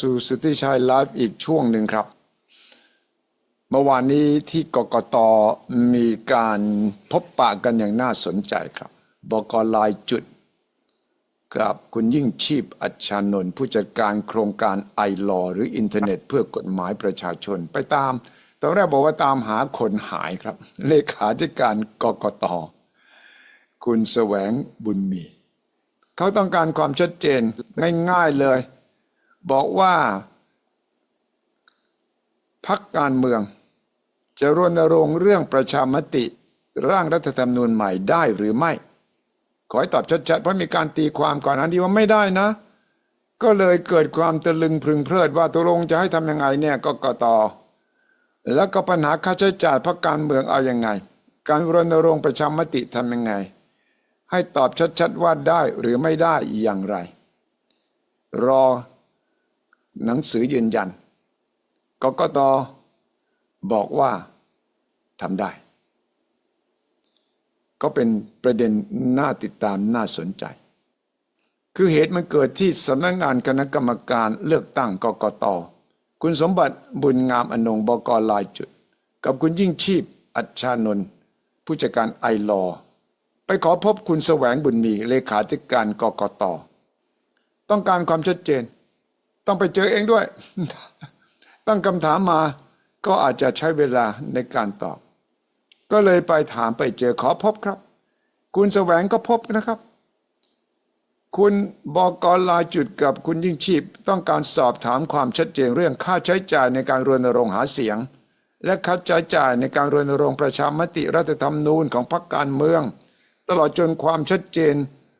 สู่สุทธิชัยไลฟ์อีกช่วงหนึ่งครับ เมื่อวานนี้ที่กกตมีการพบปะกันอย่างน่าสนใจครับบกลายจุด กับคุณยิ่งชีพอัชานนท์ผู้จัดการโครงการไอลอหรืออินเทอร์เน็ต เพื่อกฎหมายประชาชนไปตาม ตอนแรกบอกว่าตามหาคนหายครับ เลขาธิการกกต คุณแสวงบุญมี เขาต้องการความชัดเจนง่าย ๆเลย บอกว่าพักการเมือง จะรณรงค์เรื่องประชามติ ร่างรัฐธรรมนูญใหม่ได้หรือไม่ ขอให้ตอบชัดๆเพราะมีการตีความก่อนอันที่ว่าไม่ได้นะ ก็เลยเกิดความตะลึงพึงเพลิดว่าตกลงจะให้ทำยังไงเนี่ยก็กตแล้วก็ปัญหาค่าใช้จ่ายพักการเมืองเอาอยัางไง การรณรงค์ประชามติทำยังไง ให้ตอบชัดๆว่าได้หรือไม่ได้อย่างไร รอ หนังสือยืนยันกกตบอกว่าทำได้ ก็เป็นประเด็นน่าติดตามน่าสนใจ คือเหตุมันเกิดที่สำนักงานคณะกรรมการเลือกตั้งกกต คุณสมบัติบุญงามอนงบกลายจุด กับคุณยิ่งชีพอัชชานนท์ผู้จัดการไอลอไปขอพบคุณแสวงบุญมีเลขาธิการกกต ต้องการความชัดเจน ต้องไปเจอเองด้วย ตั้งคำถามมาก็อาจจะใช้เวลาในการตอบ ก็เลยไปถามไปเจอขอพบครับ คุณแสวงก็พบนะครับ คุณบอกรลายจุดกับคุณยิ่งชีพ ต้องการสอบถามความชัดเจนเรื่องค่าใช้จ่ายในการรณรงค์หาเสียง และค่าใช้จ่ายในการรณรงค์ประชามติรัฐธรรมนูญของพรรคการเมือง ตลอดจนความชัดเจน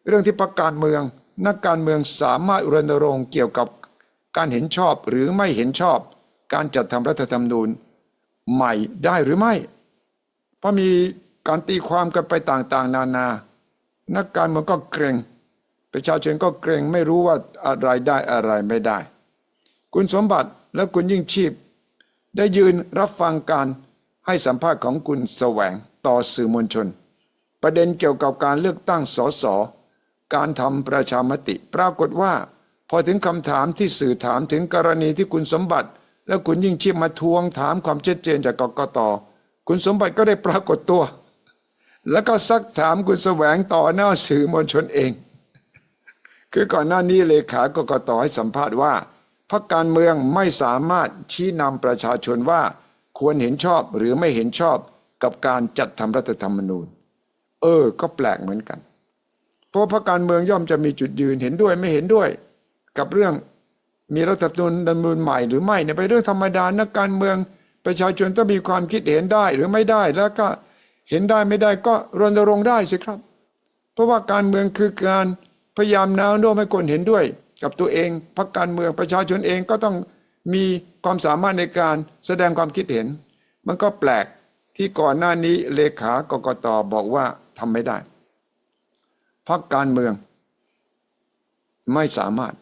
เรื่องที่พรรคการเมือง นักการเมืองสามารถรณรงค์เกี่ยวกับ การเห็นชอบหรือไม่เห็นชอบ การจัดทำรัฐธรรมนูญ ใหม่ได้หรือไม่ เพราะมีการตีความกันไปต่างๆ นานา นักการเมืองก็เกรงประชาชนก็เกรงไม่รู้ว่าอะไรได้อะไรไม่ได้ คุณสมบัติและคุณยิ่งชีพ ได้ยืนรับฟังการให้สัมภาษณ์ของคุณแสวงต่อสื่อมวลชน ประเด็นเกี่ยวกับการเลือกตั้งสสการทำประชามติ ปรากฏว่า พอถึงคำถามที่สื่อถามถึงกรณีที่คุณสมบัติ และคุณยิ่งชีพมาทวงถามความชัดเจนจากกกตคุณสมบัติก็ได้ปรากฏตัว แล้วก็ซักถามคุณแสวงต่อหน้าสื่อมวลชนเอง คือก่อนหน้านี้เลขากกตให้สัมภาษณ์ว่าพรรคการเมืองไม่สามารถชี้นำประชาชนว่าควรเห็นชอบหรือไม่เห็นชอบกับการจัดทำรัฐธรรมนูญ เออ ก็แปลกเหมือนกัน เพราะพรรคการเมืองย่อมจะมีจุดยืนเห็นด้วยไม่เห็นด้วย กับเรื่องมีรัฐธรรมนูญดำเนินใหม่หรือไม่เนี่ยเป็นเรื่องธรรมดานักการเมืองประชาชนต้องมีความคิดเห็นได้หรือไม่ได้แล้วก็เห็นได้ไม่ได้ก็รณรงค์ได้สิครับ เพราะว่าการเมืองคือการพยายามแนวโน้มให้คนเห็นด้วย กับตัวเองพรรคการเมืองประชาชนเองก็ต้องมีความสามารถในการแสดงความคิดเห็น มันก็แปลกที่ก่อนหน้านี้เลขากกตบอกว่าทำไม่ได้พรรคการเมือง ไม่สามารถ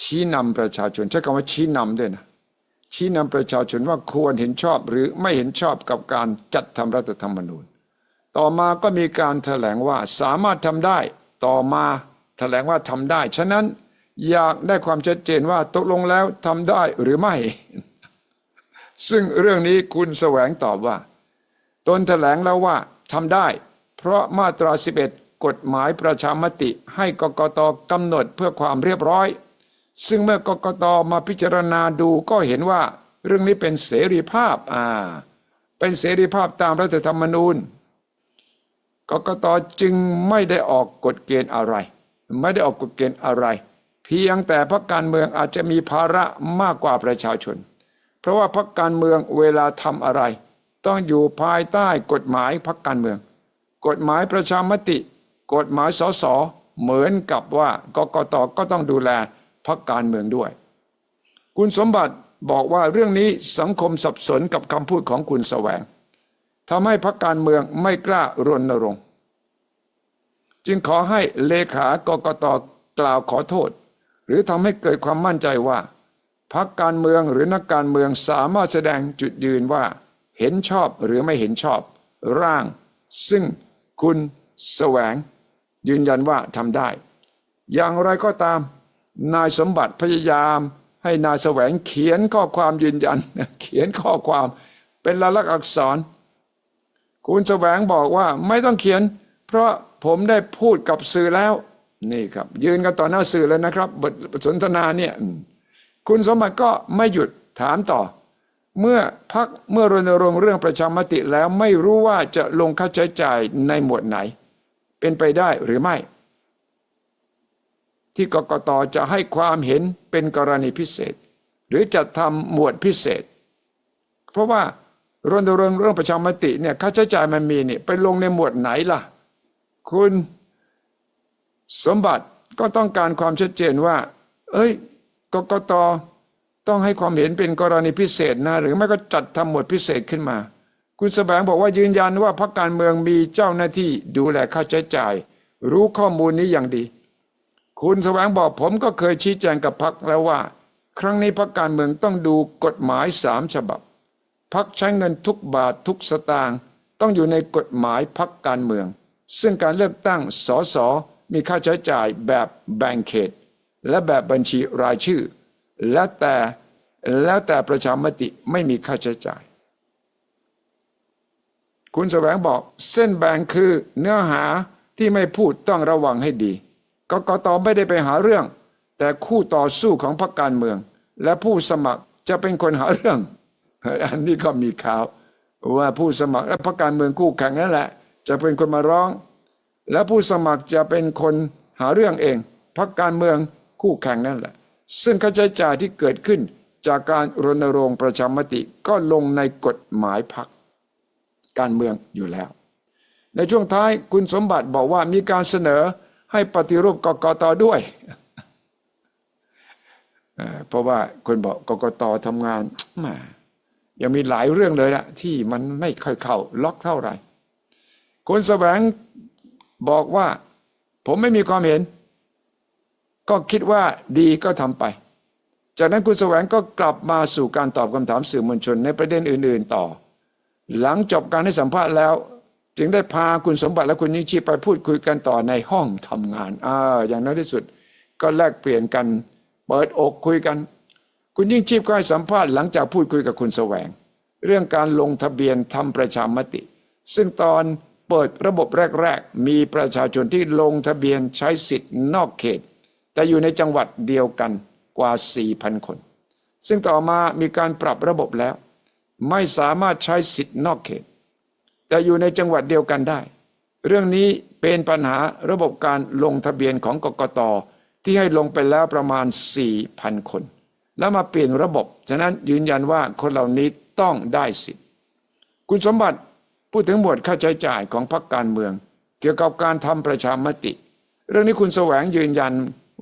ชี้นำประชาชน ใช้คำว่าชี้นำด้วยนะชี้นำประชาชนว่าควรเห็นชอบหรือไม่เห็นชอบกับการจัดทำรัฐธรรมนูญ ต่อมาก็มีการแถลงว่าสามารถทำได้ ต่อมาแถลงว่าทำได้ ฉะนั้นอยากได้ความชัดเจนว่าตกลงแล้วทำได้หรือไม่ ซึ่งเรื่องนี้คุณแสวงตอบว่า ตนแถลงแล้วว่าทำได้ เพราะมาตรา 11 กฎหมายประชามติให้กกตกำหนดเพื่อความเรียบร้อย ซึ่งเมื่อกกตมาพิจารณาดูก็เห็นว่าเรื่องนี้เป็นเสรีภาพอ่าเป็นเสรีภาพตามรัฐธรรมนูญกกตจึงไม่ได้ออกกฎเกณฑ์อะไร ไม่ได้ออกกฎเกณฑ์อะไร เพียงแต่พรรคการเมืองอาจจะมีภาระมากกว่าประชาชน เพราะว่าพรรคการเมืองเวลาทำอะไร ต้องอยู่ภายใต้กฎหมายพรรคการเมือง กฎหมายประชามติ กฎหมายสสเหมือนกับว่ากกตก็ต้องดูแล พรรคการเมืองด้วย คุณสมบัติบอกว่าเรื่องนี้สังคมสับสนกับคำพูดของคุณแสวงทำให้พรรคการเมืองไม่กล้ารณรงค์จึงขอให้เลขากกตกล่าวขอโทษ หรือทำให้เกิดความมั่นใจว่าพรรคการเมืองหรือนักการเมืองสามารถแสดงจุดยืนว่าเห็นชอบหรือไม่เห็นชอบ ร่าง ซึ่งคุณแสวง ยืนยันว่าทำได้ อย่างไรก็ตาม นายสมบัติพยายาม ให้นายแสวงเขียนข้อความยืนยัน เขียนข้อความเป็นลายลักษณ์อักษร คุณแสวงบอกว่าไม่ต้องเขียน เพราะผมได้พูดกับสื่อแล้วนี่ครับ ยืนกันต่อหน้าสื่อแล้วนะครับ บทสนทนาเนี่ยคุณสมบัติก็ไม่หยุดถามต่อ เมื่อพักเมื่อรณรงค์เรื่องประชามติแล้วไม่รู้ว่าจะลงค่าใช้จ่ายในหมวดไหน เป็นไปได้หรือไม่ ที่กกตจะให้ความเห็นเป็นกรณีพิเศษ หรือจะทำหมวดพิเศษ เพราะว่ารณรงค์เรื่องประชามติเนี่ยค่าใช้จ่ายมันมีเนี่ยไปลงในหมวดไหนล่ะ คุณสมบัติก็ต้องการความชัดเจนว่า เอ้ยกกตต้องให้ความเห็นเป็นกรณีพิเศษนะ หรือไม่ก็จัดทำหมวดพิเศษขึ้นมา คุณแสวงบอกว่ายืนยันว่าพรรคการเมืองมีเจ้าหน้าที่ดูแลค่าใช้จ่าย รู้ข้อมูลนี้อย่างดี คุณแสวงบอกผมก็เคยชี้แจงกับพรรคแล้วว่า ครั้งนี้พรรคการเมืองต้องดูกฎหมายสามฉบับพักใช้เงินทุกบาททุกสตางค์ต้องอยู่ในกฎหมายพักการเมือง ซึ่งการเลือกตั้งสสมีค่าใช้จ่ายแบบแบ่งเขต และแบบบัญชีรายชื่อ และแต่แล้วแต่ประชามติไม่มีค่าใช้จ่าย คุณแสวงบอกเส้นแบ่งคือเนื้อหาที่ไม่พูดต้องระวังให้ดี กกตไม่ได้ไปหาเรื่อง แต่คู่ต่อสู้ของพรรคการเมือง และผู้สมัครจะเป็นคนหาเรื่อง อันนี้ก็มีข่าวว่าผู้สมัครและพรรคการเมืองคู่แข่งนั่นแหละ จะเป็นคนมาร้อง และผู้สมัครจะเป็นคนหาเรื่องเองพรรคการเมืองคู่แข่งนั่นแหละ ซึ่งค่าใช้จ่ายที่เกิดขึ้นจากการรณรงค์ประชามติก็ลงในกฎหมายพรรคการเมืองอยู่แล้ว ในช่วงท้ายคุณสมบัติบอกว่ามีการเสนอ ให้ปฏิรูปกกตด้วยเพราะว่าคนบอกกกตทำงานมายังมีหลายเรื่องเลยละที่มันไม่ค่อยเข้าล็อกเท่าไหร่คุณแสวงบอกว่า ผมไม่มีความเห็น ก็คิดว่าดีก็ทำไป จากนั้นคุณแสวงก็กลับมาสู่การตอบคำถามสื่อมวลชนในประเด็นอื่น ๆ ต่อ หลังจบการให้สัมภาษณ์แล้ว จึงได้พาคุณสมบัติและคุณยิ่งชีพไปพูดคุยกันต่อในห้องทำงานอ่าอย่างน้อยที่สุดก็แลกเปลี่ยนกัน เปิดอกคุยกัน คุณยิ่งชีพก็ให้สัมภาษณ์หลังจากพูดคุยกับคุณแสวง เรื่องการลงทะเบียนทำประชามติ ซึ่งตอนเปิดระบบแรก ๆ มีประชาชนที่ลงทะเบียนใช้สิทธิ์นอกเขต แต่อยู่ในจังหวัดเดียวกันกว่า 4,000 คน ซึ่งต่อมามีการปรับระบบแล้ว ไม่สามารถใช้สิทธิ์นอกเขต แต่อยู่ในจังหวัดเดียวกันได้ เรื่องนี้เป็นปัญหาระบบการลงทะเบียนของกกตที่ให้ลงไปแล้วประมาณ 4,000 คน แล้วมาเปลี่ยนระบบ ฉะนั้นยืนยันว่าคนเหล่านี้ต้องได้สิทธิ์ คุณสมบัติพูดถึงหมวดค่าใช้จ่ายของพรรคการเมือง เกี่ยวกับการทำประชามติ เรื่องนี้คุณแสวงยืนยัน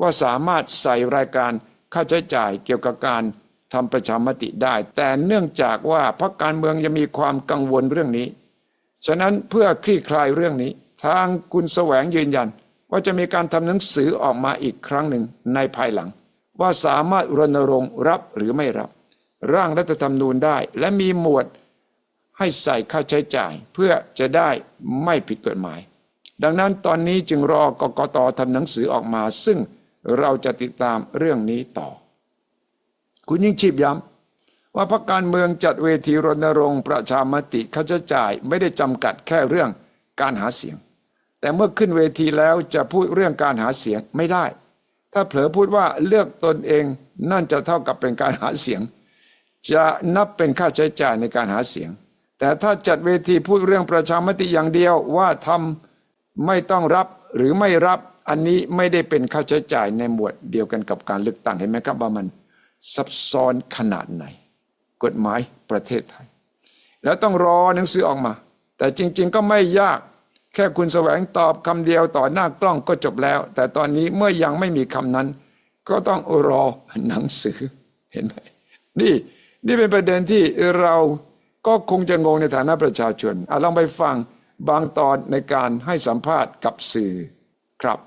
ว่าสามารถใส่รายการค่าใช้จ่ายเกี่ยวกับการทำประชามติได้ แต่เนื่องจากว่าพรรคการเมืองยังมีความกังวลเรื่องนี้ ฉะนั้นเพื่อคลี่คลายเรื่องนี้ ทางคุณแสวงยืนยัน ว่าจะมีการทำหนังสือออกมาอีกครั้งหนึ่งในภายหลัง ว่าสามารถรณรงค์รับหรือไม่รับ ร่างรัฐธรรมนูญได้ และมีหมวดให้ใส่ค่าใช้จ่าย เพื่อจะได้ไม่ผิดกฎหมาย ดังนั้นตอนนี้จึงรอกกตทำหนังสือออกมา ซึ่งเราจะติดตามเรื่องนี้ต่อ คุณยิ่งชีพย้ำ ว่าพรรคการเมืองจัดเวทีรณรงค์ประชามติค่าใช้จ่ายไม่ได้จำกัดแค่เรื่องการหาเสียง แต่เมื่อขึ้นเวทีแล้วจะพูดเรื่องการหาเสียงไม่ได้ ถ้าเผลอพูดว่าเลือกตนเองนั่นจะเท่ากับเป็นการหาเสียง จะนับเป็นค่าใช้จ่ายในการหาเสียง แต่ถ้าจัดเวทีพูดเรื่องประชามติอย่างเดียวว่าทำไม่ต้องรับหรือไม่รับอันนี้ไม่ได้เป็นค่าใช้จ่ายในหมวดเดียวกันกับการเลือกตั้งเห็นไหมครับว่ามันซับซ้อนขนาดไหน กฎหมายประเทศไทย แล้วต้องรอหนังสือออกมา แต่จริง ๆ ก็ไม่ยากแค่คุณแสวงตอบคำเดียวต่อหน้ากล้องก็จบแล้ว แต่ตอนนี้เมื่อยังไม่มีคำนั้น ก็ต้องรอหนังสือเห็นไหมนี่นี่เป็นประเด็นที่เราก็คงจะงงในฐานะประชาชนอลองไปฟังบางตอนในการให้สัมภาษณ์กับสื่อครับ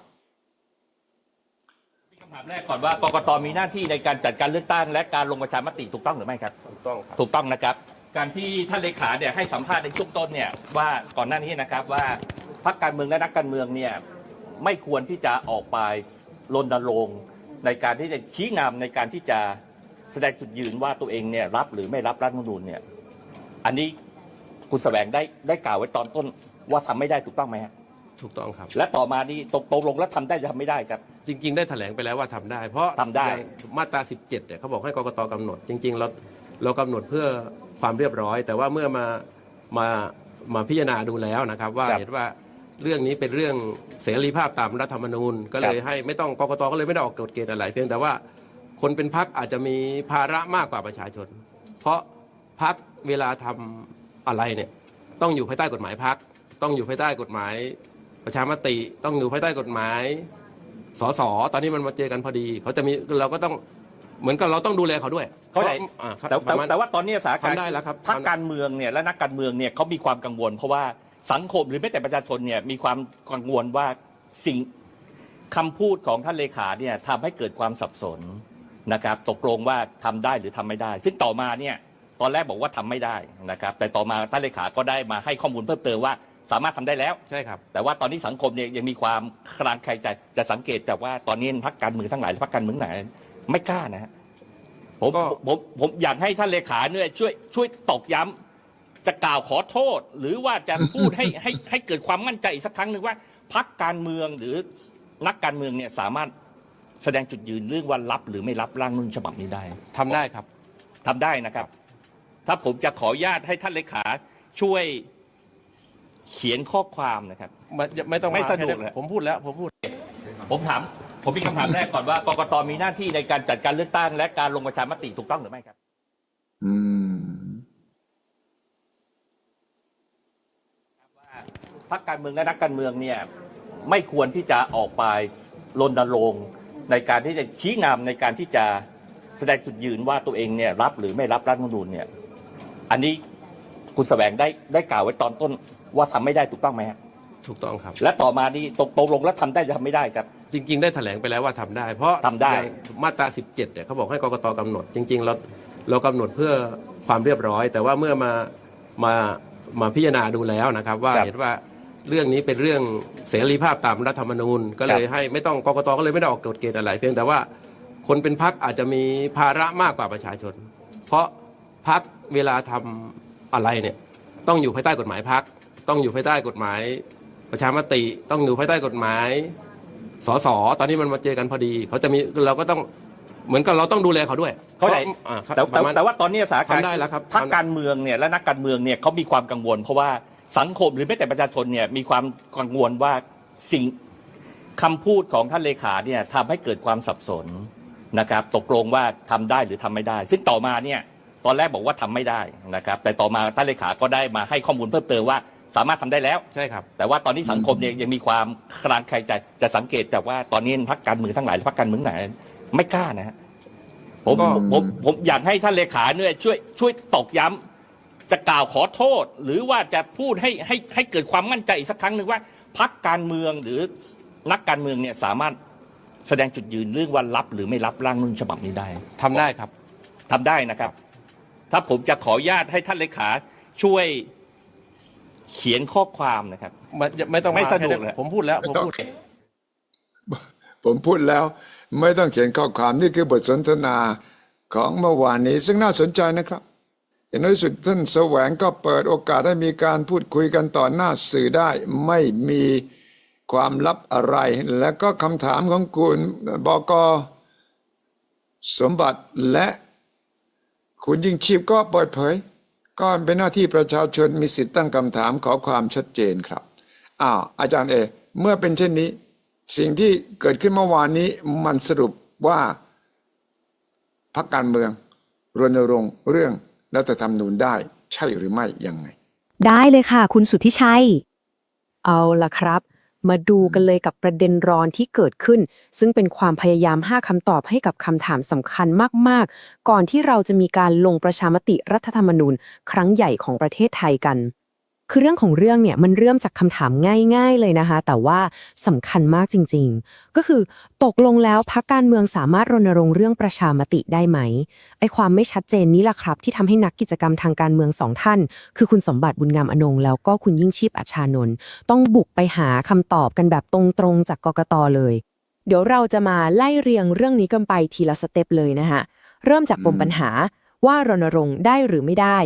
ถามแรกก่อนว่ากกตมีหน้าที่ในการจัดการเลือกตั้ง และการลงประชามติถูกต้องหรือไม่ครับ ถูกต้องครับ ถูกต้องนะครับ การที่ท่านเลขาเนี่ยให้สัมภาษณ์ในช่วงต้นเนี่ยว่าก่อนหน้านี้นะครับว่าพรรคการเมืองและนักการเมืองเนี่ยไม่ควรที่จะออกไปรณรงค์ในการที่จะชี้นำในการที่จะแสดงจุดยืนว่าตัวเองเนี่ยรับหรือไม่รับรัฐธรรมนูญเนี่ย อันนี้คุณแสวงได้ได้กล่าวไว้ตอนต้นว่าทำไม่ได้ถูกต้องไหมฮะ ถูกต้องครับ และต่อมานี่ตกตกลงแล้วทำได้หรือทำไม่ได้ครับ จริง ๆ ได้แถลงไปแล้วว่าทำได้ เพราะทำได้ อย่างมาตรา 17เนี่ยเขาบอกให้กกตกำหนด จริง ๆ เราเรากำหนดเพื่อความเรียบร้อย แต่ว่าเมื่อมามามาพิจารณาดูแล้วนะครับ ว่าครับเห็นว่าเรื่องนี้เป็นเรื่องเสรีภาพตามรัฐธรรมนูญ ก็เลยให้ไม่ต้องกกตก็เลยไม่ได้ออกกฎเกณฑ์อะไร เพียงแต่ว่าคนเป็นพักอาจจะมีภาระมากกว่าประชาชน เพราะพักเวลาทำอะไรเนี่ยต้องอยู่ภายใต้กฎหมายพักต้องอยู่ภายใต้กฎหมาย ประชามติต้องอยู่ภายใต้กฎหมาย สสตอนนี้มันมาเจอกันพอดี เขาจะมีเราก็ต้องเหมือนกับเราต้องดูแลเขาด้วยเข้าใจพระอ่าครับแต่ปแต่ระมาณแต่ว่าตอนนี้สถานการณ์ทำได้แล้วครับพรรคการเมืองเนี่ยและนักการเมืองเนี่ยเขามีความกังวล เพราะว่าสังคมหรือแม้แต่ประชาชนเนี่ยมีความกังวลว่าสิ่งคำพูดของท่านเลขาเนี่ยทำให้เกิดความสับสนนะครับ ตกลงว่าทำได้หรือทำไม่ได้ ซึ่งต่อมาเนี่ยตอนแรกบอกว่าทำไม่ได้นะครับ แต่ต่อมาท่านเลขาก็ได้มาให้ข้อมูลเพิ่มเติมว่า สามารถทำได้แล้ว ใช่ครับ แต่ว่าตอนนี้สังคมเนี่ยยังมีความคลางใครจะจะสังเกตแต่ว่าตอนนี้พรรคการเมืองทั้งหลายพรรคการเมืองไหนไม่กล้านะฮะผมก็ ผมผมอยากให้ท่านเลขาเนี่ยช่วยช่วยตอกย้ำจะกล่าวขอโทษ หรือว่าจะพูดให้ให้ให้เกิดความมั่นใจอีกสักครั้งหนึ่งว่าพรรคการเมืองหรือนักการเมืองเนี่ยสามารถแสดงจุดยืนเรื่องว่ารับหรือไม่รับร่างนุ่นฉบับนี้ได้ ทำได้ครับ ทำได้นะครับ ถ้าผมจะขออนุญาตให้ท่านเลขาช่วย เขียนข้อความนะครับ ไม่ไม่ต้องไม่าสะดวกแค่เลยนั้นผมพูดแล้ว ผมพูด ผมถาม ผมมีคำถามแรกก่อนว่ากกตมีหน้าที่ในการจัดการเลือกตั้ง และการลงประชามติถูกต้องหรือไม่ครับ อืม พรรคการเมืองและนักการเมืองเนี่ย ไม่ควรที่จะออกไปรณรงค์ในการที่จะชี้นำในการที่จะแสดงจุดยืนว่าตัวเองเนี่ยรับหรือไม่รับรัฐธรรมนูญเนี่ย อันนี้คุณแสวงได้ได้กล่าวไว้ตอนต้น ว่าทำไม่ได้ถูกต้องไหมฮะถูกต้องครับ และต่อมานี่ตกตกลงแล้วทำได้หรือทำไม่ได้ครับ จริง ๆ ได้แถลงไปแล้วว่าทำได้ เพราะทำได้อย่างมาตรา 17เนี่ยเขาบอกให้กกตกำหนด จริง ๆ เราเรากำหนดเพื่อความเรียบร้อย แต่ว่าเมื่อมามามาพิจารณาดูแล้วนะครับ ว่าครับเห็นว่าเรื่องนี้เป็นเรื่องเสรีภาพตามรัฐธรรมนูญ ก็เลยครับให้ไม่ต้องกกตก็เลยไม่ได้ออกกฎเกณฑ์อะไร เพียงแต่ว่าคนเป็นพักอาจจะมีภาระมากกว่าประชาชน เพราะพักเวลาทำอะไรเนี่ยต้องอยู่ภายใต้กฎหมายพัก ต้องอยู่ภายใต้กฎหมาย ประชามติต้องอยู่ภายใต้กฎหมายสสตอนนี้มันมาเจอกันพอดีเขาจะมีเราก็ต้องเหมือนกับเราต้องดูแลเขาด้วยเข้าใจพระอ่ครับแต่ปแต่ระมาณแต่ว่าตอนนี้สถานการณ์ทำได้แล้วครับพรรคการเมืองเนี่ยและนักการเมืองเนี่ยเขามีความกังวล เพราะว่าสังคมหรือแม้แต่ประชาชนเนี่ยมีความกังวลว่าสิ่งคำพูดของท่านเลขาเนี่ยทำให้เกิดความสับสนนะครับ ตกลงว่าทำได้หรือทำไม่ได้ ซึ่งต่อมาเนี่ยตอนแรกบอกว่าทำไม่ได้นะครับ แต่ต่อมาท่านเลขาก็ได้มาให้ข้อมูลเพิ่มเติมว่า สามารถทำได้แล้ว ใช่ครับ แต่ว่าตอนนี้สังคมเนี่ยยังมีความคลางใครจะจะสังเกตแต่ว่าตอนนี้พรรคการเมืองทั้งหลายพรรคการเมืองไหน ไม่กล้านะฮะผมก็ ผมผมผมอยากให้ท่านเลขาเนี่ยช่วยช่วยตอกย้ำจะกล่าวขอโทษ หรือว่าจะพูดให้ให้ให้เกิดความมั่นใจอีกสักครั้งหนึ่งว่าพรรคการเมืองหรือนักการเมืองเนี่ยสามารถแสดงจุดยืนเรื่องว่ารับหรือไม่รับร่างนุ่นฉบับนี้ได้ ทำได้ครับ ทำได้นะครับ ถ้าผมจะขออนุญาตให้ท่านเลขาช่วย เขียนข้อความนะครับ ไม่ไม่ต้องไม่าสะดวกแค่นั้นเลยผมพูดแล้วผมพูดผมพูดแล้ว ไม่ต้องเขียนข้อความนี่คือบทสนทนาของเมื่อวานนี้ ซึ่งน่าสนใจนะครับ อย่างน้อยสุดท่านแสวงก็เปิดโอกาสให้มีการพูดคุยกันต่อหน้าสื่อได้ ไม่มีความลับอะไร และก็คำถามของคุณบอกสมบัติและคุณยิ่งชีพก็เปิดเผย ก็เป็นหน้าที่ประชาชนมีสิทธิ์ตั้งคำถามขอความชัดเจนครับอ้าวอาจารย์เอ เมื่อเป็นเช่นนี้ สิ่งที่เกิดขึ้นเมื่อวานนี้มันสรุปว่าพรรคการเมืองรณรงค์เรื่องรัฐธรรมนูญได้ใช่หรือไม่ยังไง ได้เลยค่ะ คุณสุทธิชัย เอาละครับ มาดูกันเลยกับประเด็นร้อนที่เกิดขึ้น ซึ่งเป็นความพยายามห้าคำตอบให้กับคำถามสำคัญมาก ๆ ก่อนที่เราจะมีการลงประชามติรัฐธรรมนูญ ครั้งใหญ่ของประเทศไทยกัน คือเรื่องของเรื่องเนี่ยมันเริ่มจากคำถามง่าย ๆ เลยนะคะ แต่ว่าสำคัญมากจริง ๆ ก็คือตกลงแล้วพักการเมืองสามารถรณรงค์เรื่องประชามติได้ไหมไอความไม่ชัดเจนนี้ล่ะครับ ที่ทำให้นักกิจกรรมทางการเมืองสองท่าน คือคุณสมบัติบุญงามอนงแล้วก็คุณยิ่งชีพอัชชานนท์ต้องบุกไปหาคำตอบกันแบบตรงๆ จากกกตเลย เดี๋ยวเราจะมาไล่เรียงเรื่องนี้กันไปทีละสเต็ปเลยนะคะเริ่มจากปมปัญหาว่ารณรงค์ได้หรือไม่ได้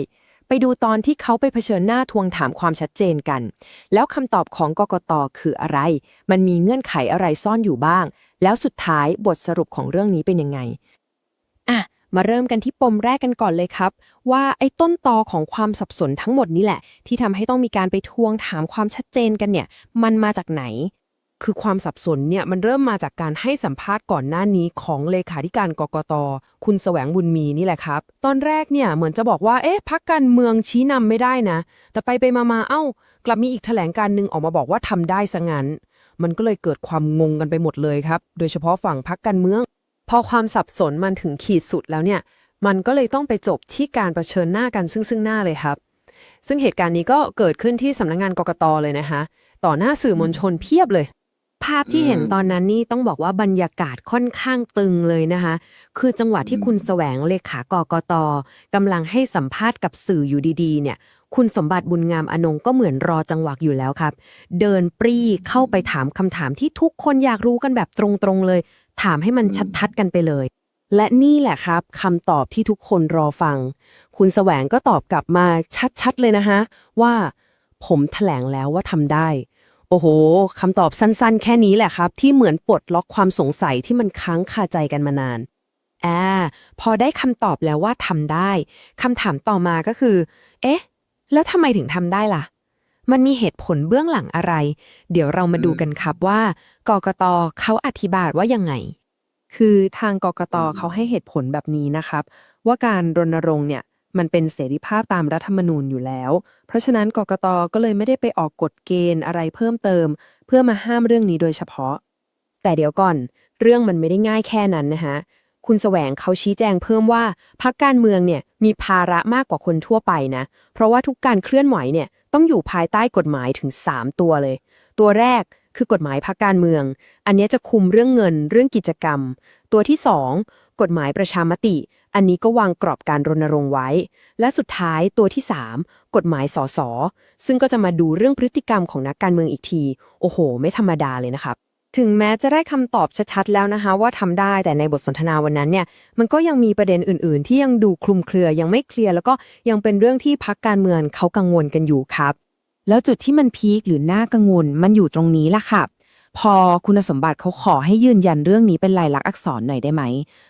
ไปดูตอนที่เขาไปเผชิญหน้าทวงถามความชัดเจนกัน แล้วคำตอบของกกตคืออะไร มันมีเงื่อนไขอะไรซ่อนอยู่บ้าง แล้วสุดท้ายบทสรุปของเรื่องนี้เป็นยังไงอะมาเริ่มกันที่ปมแรกกันก่อนเลยครับ ว่าไอ้ต้นตอของความสับสนทั้งหมดนี้แหละ ที่ทำให้ต้องมีการไปทวงถามความชัดเจนกันเนี่ย มันมาจากไหน คือความสับสนเนี่ยมันเริ่มมาจากการให้สัมภาษณ์ก่อนหน้านี้ของเลขาธิการกกต คุณแสวงบุญมีนี่แหละครับ ตอนแรกเนี่ยเหมือนจะบอกว่า เอ๊ะพักการเมืองชี้นำไม่ได้นะ แต่ไปไปมามาเอ้า กลับมีอีกแถลงการหนึ่งออกมาบอกว่าทำได้ซะงั้น มันก็เลยเกิดความงงกันไปหมดเลยครับ โดยเฉพาะฝั่งพักการเมือง พอความสับสนมันถึงขีดสุดแล้วเนี่ย มันก็เลยต้องไปจบที่การประชิญหน้ากันซึ่งซึ่งหน้าเลยครับ ซึ่งเหตุการณ์นี้ก็เกิดขึ้นที่สำนักงงานกกตเลยนะคะ ต่อหน้าสื่อมวลชนเพียบเลย ภาพที่เห็นตอนนั้นนี่ต้องบอกว่าบรรยากาศค่อนข้างตึงเลยนะคะ คือจังหวะที่คุณแสวงเลขากกตกำลังให้สัมภาษณ์กับสื่ออยู่ดีๆ เนี่ย คุณสมบัติบุญงามอนงก็เหมือนรอจังหวะอยู่แล้วครับ เดินปรีเข้าไปถามคำถามที่ทุกคนอยากรู้กันแบบตรงๆเลย ถามให้มันชัดๆกันไปเลย และนี่แหละครับคำตอบที่ทุกคนรอฟัง คุณแสวงก็ตอบกลับมาชัดๆเลยนะฮะว่า ผมแถลงแล้วว่าทำได้ โอ้โหคำตอบสั้นๆ แค่นี้แหละครับ ที่เหมือนปลดล็อกความสงสัยที่มันค้างคาใจกันมานานแอาพอได้คำตอบแล้วว่าทำได้คำถามต่อมาก็คือ เอ๊ะ แล้วทำไมถึงทำได้ล่ะ มันมีเหตุผลเบื้องหลังอะไร เดี๋ยวเรามาดูกันครับว่ากกตเขาอธิบายว่ายังไง คือทางกกตเขาให้เหตุผลแบบนี้นะครับ ว่าการรณรงค์เนี่ย มันเป็นเสรีภาพตามรัฐธรรมนูญอยู่แล้ว เพราะฉะนั้นกกตก็เลยไม่ได้ไปออกกฎเกณฑ์อะไรเพิ่มเติม เพื่อมาห้ามเรื่องนี้โดยเฉพาะ แต่เดี๋ยวก่อน เรื่องมันไม่ได้ง่ายแค่นั้นนะคะคุณแสวงเขาชี้แจงเพิ่มว่าพรรคการเมืองเนี่ยมีภาระมากกว่าคนทั่วไปนะ เพราะว่าทุกการเคลื่อนไหวเนี่ยต้องอยู่ภายใต้กฎหมายถึง 3 ตัวเลย ตัวแรกคือกฎหมายพรรคการเมือง อันนี้จะคุมเรื่องเงินเรื่องกิจกรรม ตัวที่ 2 กฎหมายประชามติ อันนี้ก็วางกรอบการรณรงค์ไว้ และสุดท้ายตัวที่ 3 กฎหมายสสซึ่งก็จะมาดูเรื่องพฤติกรรมของนักการเมืองอีกที โอ้โห ไม่ธรรมดาเลยนะครับ ถึงแม้จะได้คำตอบชัดๆแล้วนะคะ ว่าทำได้แต่ในบทสนทนาวันนั้นเนี่ยมันก็ยังมีประเด็นอื่น ๆ ที่ยังดูคลุมเครือ ยังไม่เคลียร์แล้วก็ยังเป็นเรื่องที่พักการเมืองเขากังวลกันอยู่ครับ แล้วจุดที่มันพีคหรือน่ากังวลมันอยู่ตรงนี้ล่ะค่ะ พอคุณสมบัติเขาขอให้ยืนยันเรื่องนี้เป็นลายลักษณ์อักษรหน่อยได้ไหม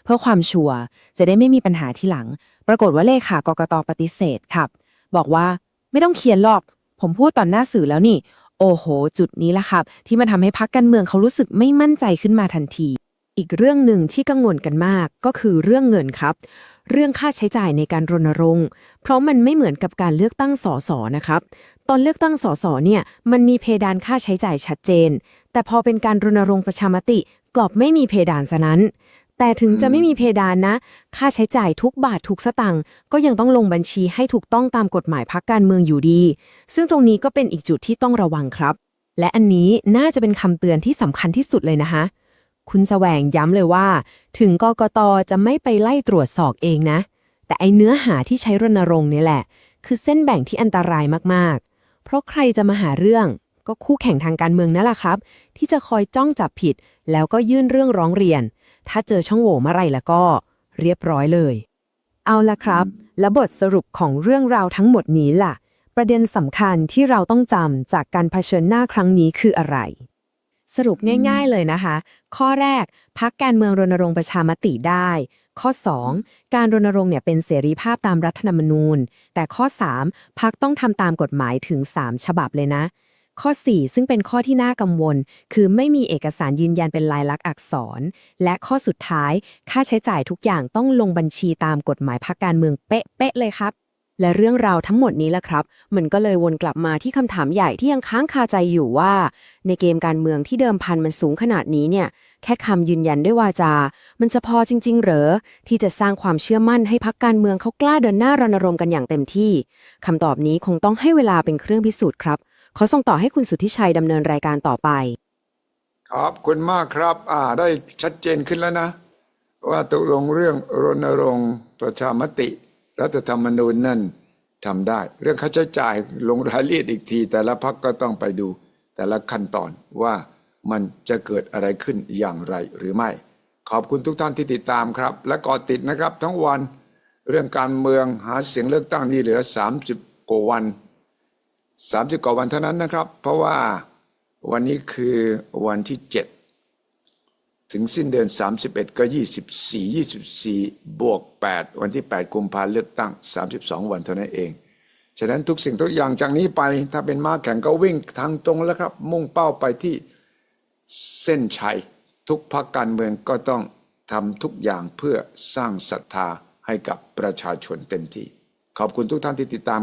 เพื่อความชัวร์จะได้ไม่มีปัญหาที่หลัง ปรากฏว่าเลขากกตปฏิเสธครับ บอกว่าไม่ต้องเขียนหรอก ผมพูดต่อหน้าสื่อแล้วนี่ โอ้โห จุดนี้ละครับ ที่มันทำให้พักการเมืองเขารู้สึกไม่มั่นใจขึ้นมาทันที อีกเรื่องหนึ่งที่กังวลกันมากก็คือเรื่องเงินครับ เรื่องค่าใช้จ่ายในการรณรงค์ เพราะมันไม่เหมือนกับการเลือกตั้งสสนะครับ ตอนเลือกตั้งสสเนี่ยมันมีเพดานค่าใช้จ่ายชัดเจน แต่พอเป็นการรณรงค์ประชามติกลับไม่มีเพดานซะนั้น แต่ถึงจะไม่มีเพดานนะ ค่าใช้จ่ายทุกบาททุกสตังค์ก็ยังต้องลงบัญชีให้ถูกต้องตามกฎหมายพักการเมืองอยู่ดี ซึ่งตรงนี้ก็เป็นอีกจุดที่ต้องระวังครับ และอันนี้น่าจะเป็นคำเตือนที่สำคัญที่สุดเลยนะคะ คุณแสวงย้ำเลยว่า ถึงกกตจะไม่ไปไล่ตรวจสอบเองนะ แต่ไอเนื้อหาที่ใช้รณรงค์นี่แหละ คือเส้นแบ่งที่อันตรายมากๆ เพราะใครจะมาหาเรื่อง ก็คู่แข่งทางการเมืองนั่นแหละครับ ที่จะคอยจ้องจับผิด แล้วก็ยื่นเรื่องร้องเรียน ถ้าเจอช่องโหว่เมื่อไรแล้วก็ เรียบร้อยเลย เอาละครับ และบทสรุปของเรื่องราวทั้งหมดนี้ล่ะ ประเด็นสำคัญที่เราต้องจำจากการเผชิญหน้าครั้งนี้คืออะไร สรุปง่าย ๆเลยนะคะ ข้อแรกพักการเมืองรณรงค์ประชามติได้ ข้อ 2 การรณรงค์เนี่ยเป็นเสรีภาพตามรัฐธรรมนูญ แต่ข้อ 3พักต้องทำตามกฎหมายถึง 3 ฉบับเลยนะ ข้อ 4 ซึ่งเป็นข้อที่น่ากังวล คือไม่มีเอกสารยืนยันเป็นลายลักษณ์อักษร และข้อสุดท้าย ค่าใช้จ่ายทุกอย่างต้องลงบัญชีตามกฎหมายพักการเมืองเป๊ะๆเลยครับ และเรื่องราวทั้งหมดนี้แหละครับ มันก็เลยวนกลับมาที่คำถามใหญ่ที่ยังค้างคาใจอยู่ว่า ในเกมการเมืองที่เดิมพันมันสูงขนาดนี้เนี่ยแค่คำยืนยันด้วยวาจา มันจะพอจริง ๆ เหรอ ที่จะสร้างความเชื่อมั่นให้พักการเมืองเขากล้าเดินหน้ารณรงค์กันอย่างเต็มที่ คำตอบนี้คงต้องให้เวลาเป็นเครื่องพิสูจน์ครับ ขอส่งต่อให้คุณสุทธิชัยดำเนินรายการต่อไป ขอบคุณมากครับ อ่า ได้ชัดเจนขึ้นแล้วนะ ว่าตกลงเรื่องรณรงค์ประชามติ รัฐธรรมนูญนั่นทำได้ เรื่องค่าใช้จ่ายลงรายละเอียดอีกที แต่ละพักก็ต้องไปดู แต่ละขั้นตอนว่ามันจะเกิดอะไรขึ้นอย่างไรหรือไม่ ขอบคุณทุกท่านที่ติดตามครับ และเกาะติดนะครับ ทั้งวันเรื่องการเมืองหาเสียงเลือกตั้งนี่เหลือ 30กว่าวัน 30กว่าวันเท่านั้นนะครับ เพราะว่าวันนี้คือวันที่7ถึงสิ้นเดือน 31 ก็ 24 24 บวก 8 วันที่ 8 กุมภาเลือกตั้ง 32 วันเท่านั้นเอง ฉะนั้นทุกสิ่งทุกอย่างจากนี้ไปถ้าเป็นม้าแข่งก็วิ่งทางตรงแล้วครับ มุ่งเป้าไปที่เส้นชัย ทุกพรรคการเมืองก็ต้องทำทุกอย่างเพื่อสร้างศรัทธาให้กับประชาชนเต็มที่ ขอบคุณทุกท่านที่ติดตาม